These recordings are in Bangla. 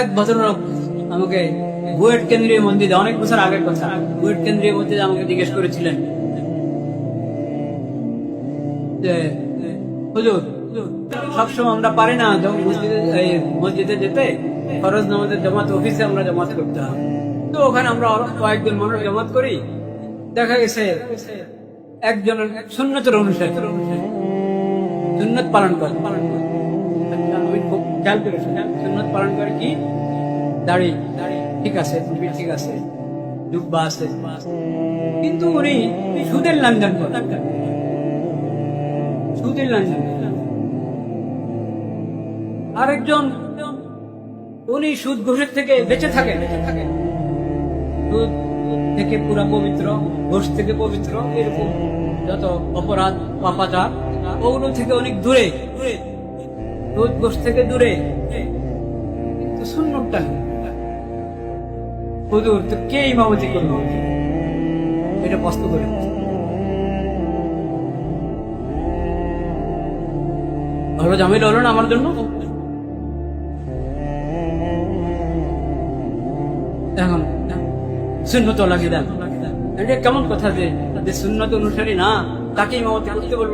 এক ভদ্রলোক আমাকে বুয়েট কেন্দ্রীয় মন্দিরে, অনেক বছর আগের কথা। বুয়েট কেন্দ্রীয় মন্দিরে আমাকে জিজ্ঞেস করেছিলেন। সবসময় আমরা পারি না যখন মসজিদে যেতে, ফরজ নামাজের জামাত অফিসে আমরা জামাত করতে হয়। তো ওখানে আমরা কয়েকজন মানুষ জামাত করি। দেখা গেছে একজনের সুন্নতের অনুসারী। সুন্নত পালন করে পালন করে। খেয়াল করেছি সুন্নত পালন করে কি? দাড়ি দাড়ি ঠিক আছে ঠিক আছে আছে কিন্তু উনি সুদের সুদের আরেকজন, উনি সুদ ঘোষের থেকে বেঁচে থাকে। বেঁচে থাকে সুদ থেকে পুরা পবিত্র, ঘোষ থেকে পবিত্র, এরকম যত অপরাধ, পাপাচার, ওগুলো থেকে অনেক দূরে দূরে। সুদ ঘুষ থেকে দূরে। সুন্নতটা হুজুর, তো কে ইমামতি এটা করে। ভালো জামিল হলো না আমার জন্য? এখন শূন্যত লাগিয়ে দেন? এটা কেমন কথা যে যে শূন্যত অনুসারী না, তাকে ইমামতি করতে বলব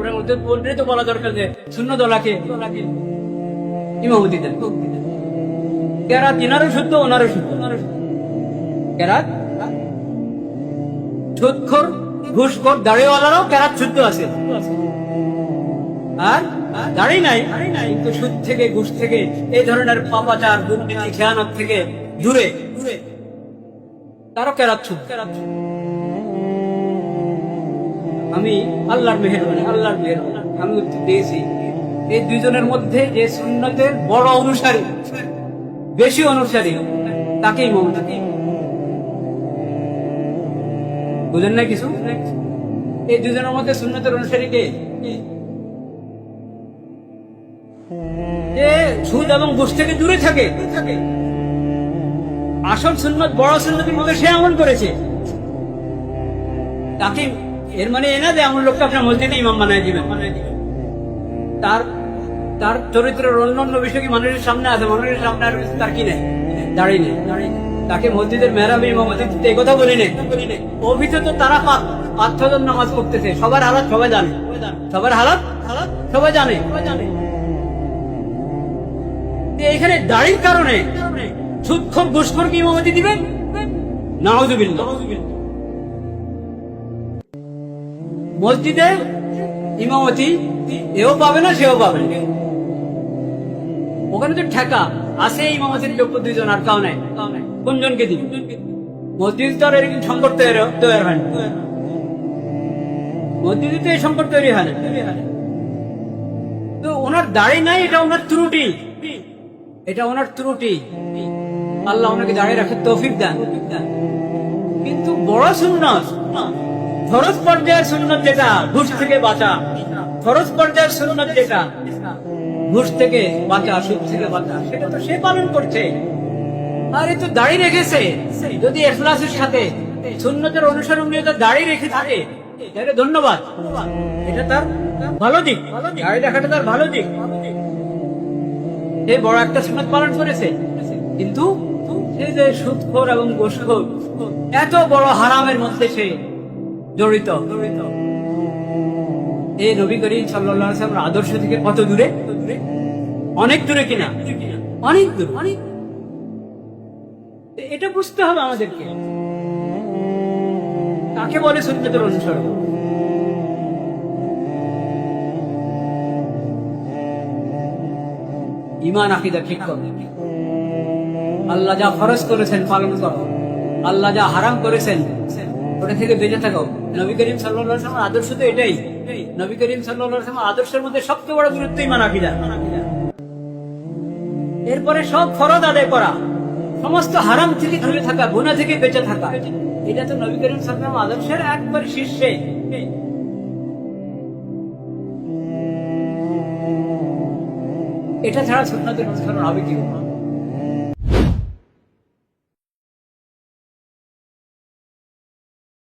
বললে তো বলা দরকার যে শূন্য দলাকে ইমামতি দেন কেরাত ইনারও ওনারও কেরাত কেরাত আছে? আর? নাই। সুদ থেকে, ঘুষ থেকে, এই ধরনের পাপাচার, দুর্নীতি, খেয়ানত থেকে দূরে। দূরে তারও কেরাত আমি আল্লাহর মেহেরবানি আল্লাহর মেহেরবানি। আমি উত্তর দিয়েছি। এই দুইজনের মধ্যে যে সুন্নতের বড় অনুসারী, বেশি অনুসারী, তাকেই মমতা বুঝেন না কিছু? এই দুজনের মধ্যে সুন্নতের অনুসারী কে? যে সুদ এবং ঘুষ থেকে দূরে থাকে। আসল সুন্নত, বড় সুন্নতির মধ্যে সে আমল করেছে। তাকে এর মানে এ না যে এমন লোককে আপনার মসজিদে ইমাম বানায় দিবেন। তার তার চরিত্রের অন্য অন্য বিষয় কি মানুষের সামনে আছে? মানুষের সামনে আর তার কি নেই? দাঁড়িয়ে নেই তাকে মসজিদের মেহরাবি ইমামতি দিতে এই কথা বলি নেই। অভিযোগ তো তারা পাঁচ পাঁচ ছজন নামাজ পড়তেছে। সবার হালাত সবাই জানে। সবার হালাত? হালাত সবাই জানে। জানে এখানে দাড়ির কারণে সুৎখর ঘুষখর কি ইমামতি দিবেন নাউজুবিল্লাহ। মসজিদে ইমামতি এও পাবে না, সেও পাবে। ওখানে তো ঠেকা। আছে ইমামতির যোগ্য দুইজন, আর কাউ নাই। কোনজনকে দিবে? মসজিদ তো আর এরকম সংকট তৈরি তৈরি হয় তো এই সংকট তৈরি হয় না। তো ওনার দাড়ি নাই, এটা ওনার ত্রুটি। এটা ওনার ত্রুটি। আল্লাহ ওনাকে দাঁড়িয়ে তৌফিক দেন। কিন্তু বড় সুন্নত, ফরজ পর্যায়ের সুন্নত যেটা, ঘুষ থেকে বাঁচা। ফরজ পর্যায়ের সুন্নত যেটা, ঘুষ থেকে বাঁচা, সুদ থেকে বাঁচা, সেটা তো সে পালন করছে। আর এ তো দাড়ি রেখেছে। যদি এখলাসের সাথে সুন্নতের অনুসরণ নিয়ে দাড়ি রেখে থাকে, তাহলে ধন্যবাদ। এটা তার ভালো দিক। দাড়ি রাখাটা তার ভালো দিক। সে বড় একটা সুন্নত পালন করেছে। কিন্তু সে যে সুদখোর এবং গোসখোর এত বড় হারামের মধ্যে সে জড়িত জড়িত। এই নবী করিম আলাইহি আদর্শ থেকে কত দূরে? অনেক দূরে কিনা? অনেক দূর। অনেক এটা বুঝতে হবে আমাদেরকে। কাকে বলে সুন্নতের অনুসরণ? ইমান আকিদা ঠিক করো। আল্লাহ যা ফরজ করেছেন পালন করো। আল্লাহ যা হারাম করেছেন ওটা থেকে বেঁচে থাকো। নবী করিম আলাইহি ওয়াসাল্লামের আদর্শ তো এটাই। নবী করিম আলাইহি ওয়াসাল্লামের আদর্শের মধ্যে সবচেয়ে বড় গুরুত্ব ইমান আকিদা। এরপরে সব ফরজ আদায় করা। সমস্ত হারাম থেকে দূরে থাকা, গুনাহ থেকে বেঁচে থাকা। এটা তো নবী করিম ওয়াসাল্লামের আদর্শের একবার শীর্ষে। এটা ছাড়া সুন্নতের অনুসরণ হবে কি?